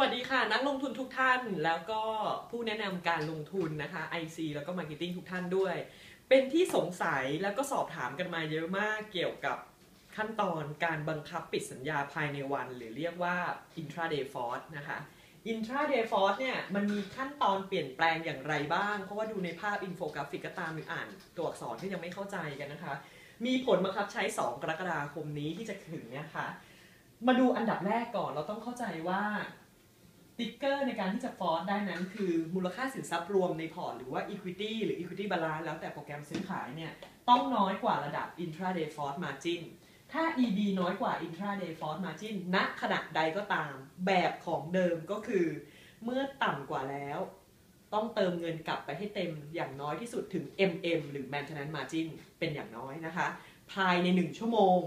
วัสดีค่ะ นักลงทุนทุกท่านแล้วก็ผู้แนะนำการลงทุนนะคะ IC แล้วก็ Marketing ทุกท่านด้วย เป็นที่สงสัยแล้วก็สอบถามกันมาเยอะมากเกี่ยวกับขั้นตอนการบังคับปิดสัญญาภายในวัน หรือเรียกว่า intraday force นะคะ intraday force เนี่ยมันมีขั้นตอนเปลี่ยนแปลงอย่างไรบ้าง เพราะว่าดูในภาพอินโฟกราฟิกก็ตามหรืออ่านตัวอักษรที่ยังไม่เข้าใจกันนะคะ มีผลบังคับใช้ 2 กรกฎาคมนี้ที่จะถึงเนี่ยค่ะมาดูอันดับแรกก่อนเราต้องเข้าใจว่า ติ๊กเกอร์ในการที่จะฟอร์สได้นั้น คือมูลค่าสินทรัพย์รวมในพอร์ตหรือว่า Equity หรือ Equity Balance แล้วแต่โปรแกรมซื้อขายเนี่ยต้องน้อยกว่าระดับ intraday force margin ถ้า EB น้อยกว่า intraday force margin ณขณะใดก็ตาม แบบของเดิมก็คือ เมื่อต่ำกว่าแล้ว ต้องเติมเงินกลับไปให้เต็มอย่างน้อยที่สุดถึง MM หรือ maintenance margin เป็นอย่างน้อยนะคะ ภายใน 1 ชั่วโมง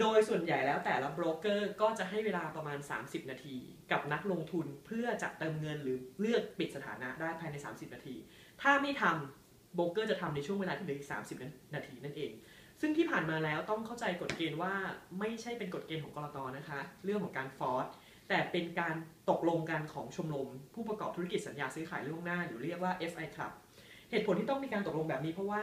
โดยส่วนใหญ่แล้วแต่ละโบรกเกอร์ก็จะให้เวลาประมาณ 30 นาที กับนักลงทุนเพื่อจะเติมเงินหรือเลือกปิดสถานะได้ภายใน 30 นาที ถ้าไม่ทำโบรกเกอร์จะทำในช่วงเวลาที่เหลืออีก 30 นาทีนั่นเอง ซึ่งที่ผ่านมาแล้วต้องเข้าใจกฎเกณฑ์ว่าไม่ใช่เป็นกฎเกณฑ์ของกรตนะคะ เรื่องของการฟอร์สแต่เป็นการตกลงกันของชมรม ผู้ประกอบธุรกิจสัญญาซื้อขายล่วงหน้าหรือเรียกว่า FI Club เหตุผลที่ต้องมีการตกลงแบบนี้เพราะว่า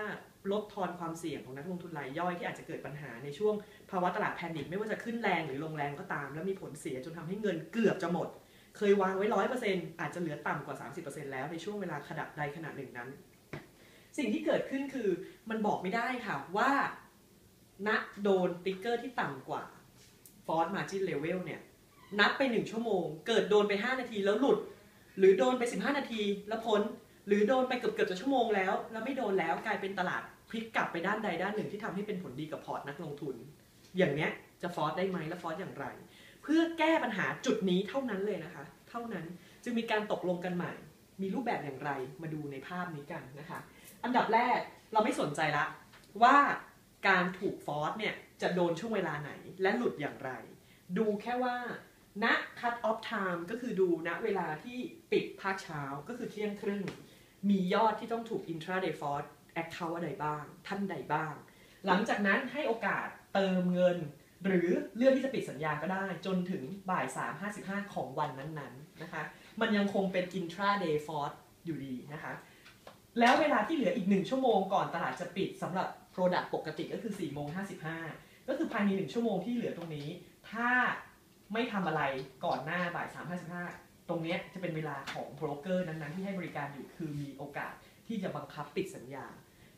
ลดทอนความเสี่ยงของนักลงทุนรายย่อยที่อาจจะเกิดปัญหาในช่วงภาวะตลาดแพนิคไม่ว่าจะขึ้นแรงหรือลงแรงก็ตาม แล้วมีผลเสียจนทำให้เงินเกือบจะหมด เคยวางไว้ร้อยเปอร์เซ็นต์อาจจะเหลือต่ำกว่า 30%แล้วในช่วงเวลาขนาดใดขนาดหนึ่งนั้น สิ่งที่เกิดขึ้นคือมันบอกไม่ได้ค่ะว่าณโดนติ๊กเกอร์ที่ต่ำกว่า Force Margin Level เนี่ยนับไป 1 ชั่วโมง เกิดโดนไป 5 นาทีแล้วหลุด หรือโดนไป 15 นาทีแล้วพ้น หรือโดนไปเกือบเกือบจะชั่วโมงแล้ว แล้วไม่โดนแล้วกลายเป็นตลาดพลิกกลับไปด้านใดด้านหนึ่งที่ทำให้เป็นผลดีกับพอร์ตนักลงทุน อย่างเนี้ยจะฟอสได้ไหมและฟอสอย่างไร เพื่อแก้ปัญหาจุดนี้เท่านั้นเลยนะคะ เท่านั้นจึงมีการตกลงกันใหม่ มีรูปแบบอย่างไรมาดูในภาพนี้กันนะคะ อันดับแรกเราไม่สนใจละว่าการถูกฟอสเนี่ยจะโดนช่วงเวลาไหนและหลุดอย่างไร ดูแค่ว่าณ cut off time ก็คือดูณเวลาที่ปิดภาคเช้าก็คือเที่ยงครึ่ง มียอดที่ต้องถูก intraday force account อะไรบ้าง ท่านใดบ้าง หลังจากนั้นให้โอกาสเติมเงิน หรือเลื่อนที่จะปิดสัญญาก็ได้จนถึงบ่าย3.55 ของวันนั้นๆนะคะ มันยังคงเป็น intraday force อยู่ดีนะคะ แล้วเวลาที่เหลืออีก 1 ชั่วโมงก่อนตลาดจะปิดสำหรับ Product ปกติก็คือ4โมง55 ก็คือภายใน 1 ชั่วโมงที่เหลือตรงนี้ ถ้าไม่ทำอะไรก่อนหน้าบ่าย3.55 ตรงนี้จะเป็นเวลาของโบรกเกอร์นั้นๆที่ให้บริการอยู่คือมีโอกาสที่จะบังคับปิดสัญญา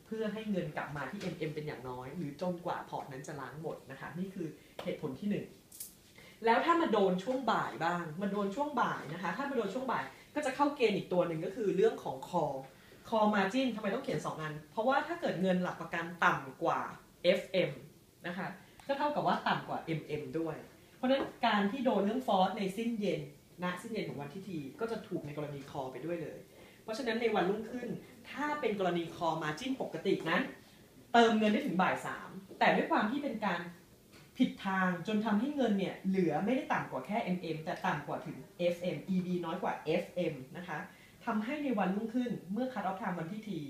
เพื่อให้เงินกลับมาที่ MM เป็นอย่างน้อย หรือจนกว่าพอร์ตนั้นจะล้างหมดนะคะนี่คือเหตุผลที่ 1 แล้วถ้ามาโดนช่วงบ่ายบ้างมาโดนช่วงบ่ายนะคะ ถ้ามาโดนช่วงบ่ายก็จะเข้าเกณฑ์อีกตัวหนึ่งก็คือเรื่องของคอคอมาจินทำไมต้องเขียน 2 อัน เพราะว่าถ้าเกิดเงินหลักประกันต่ำกว่า FM นะคะก็เท่ากับว่าต่ำกว่า MM ด้วย เพราะฉะนั้นการที่โดนเรื่องฟอสในสิ้นเย็น ณสิ้นเย็นของวันที่ทีก็จะถูกในกรณีคอไปด้วยเลย เพราะฉะนั้นในวันรุ่งขึ้น ถ้าเป็นกรณีคอมาจิ้นปกตินั้นเติมเงินได้ถึงบ่ายสามแต่ด้วยความที่เป็นการผิดทางจนทำให้เงินเนี่ยเหลือไม่ได้ต่ำกว่าแค่ MM แต่ต่ำกว่าถึง FM EB น้อยกว่า FM นะคะทำให้ในวันรุ่งขึ้นเมื่อคัดออฟไทม์วันที่ที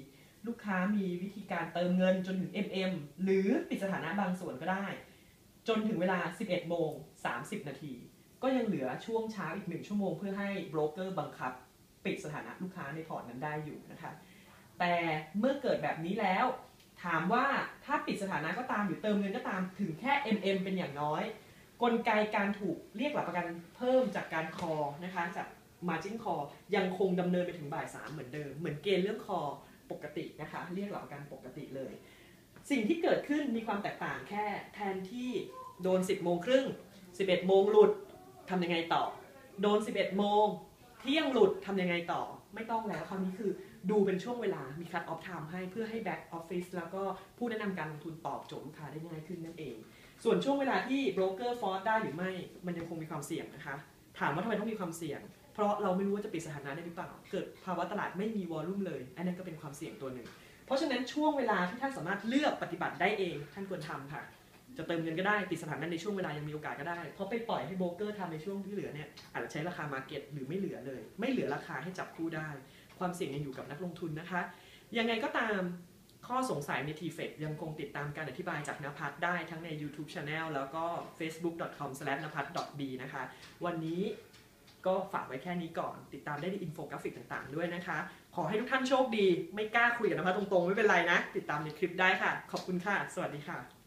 ลูกค้ามีวิธีการเติมเงินจนถึง MM หรือปิดสถานะบางส่วนก็ได้ จนถึงเวลา 11โมง30 นาที ก็ยังเหลือช่วงเช้าอีก 1 ชั่วโมง เพื่อให้โบรกเกอร์บังคับ ปิดสถานะลูกค้าในพอร์ตนั้นได้อยู่นะคะแต่เมื่อเกิดแบบนี้แล้ว ถามว่าถ้าปิดสถานะก็ตามหรือเติมเงินก็ตามถึงแค่ MM เป็นอย่างน้อย กลไกการถูกเรียกหลักประกันเพิ่มจากการคอนะคะจาก margin call ยังคงดำเนินไปถึงบ่ายสามเหมือนเดิม เหมือนเกณฑ์เรื่องคอปกตินะคะเรียกหลักประกันปกติเลย สิ่งที่เกิดขึ้นมีความแตกต่างแค่แทนที่โดน 10โมงครึ่ง11โมงหลุด ทำยังไงต่อ โดน 11 โมง เที่ยงหลุดทำยังไงต่อ ไม่ต้องแล้วคราวนี้คือดูเป็นช่วงเวลา มีคั t ออฟไทม์ให้เพื่อให้แบ็กออฟฟิศแล้วก็ผู้แนะนำการลงทุนตอบโจทย์ลูกค้าได้ง่ายขึ้นนั่นเอง ส่วนช่วงเวลาที่โบรกเกอร์ฟอร์สได้หรือไม่ มันยังคงมีความเสี่ยงนะคะ ถามว่าทำไมต้องมีความเสี่ยง เพราะเราไม่รู้ว่าจะปิดสถานะได้หรือเปล่า เกิดภาวะตลาดไม่มีวอลลุ่มเลย อันนั้นก็เป็นความเสี่ยงตัวหนึ่ง เพราะฉะนั้นช่วงเวลาที่ท่านสามารถเลือกปฏิบัติได้เอง ท่านควรทำค่ะ จะเติมเงินก็ได้ปิดสถานะในช่วงเวลายังมีโอกาสก็ได้ เพราะไปปล่อยให้โบรกเกอร์ทำในช่วงที่เหลือเนี่ยอาจจะใช้ราคามาเก็ตหรือไม่เหลือเลย ไม่เหลือราคาให้จับคู่ได้ ความเสี่ยงยังอยู่กับนักลงทุนนะคะ ยังไงก็ตามข้อสงสัยใน t f e c ยังคงติดตามการอธิบายจากนภัทรได้ทั้งใน YouTube Channel แล้วก็ facebook.com/napat.b นะคะ วันนี้ก็ฝากไว้แค่นี้ก่อน ติดตามได้ในอินโฟกราฟิกต่างๆด้วยนะคะ ขอให้ทุกท่านโชคดี ไม่กล้าคุยกับนภัสตรงๆ ไม่เป็นไรนะ ติดตามในคลิปได้ค่ะ ขอบคุณค่ะ สวัสดีค่ะ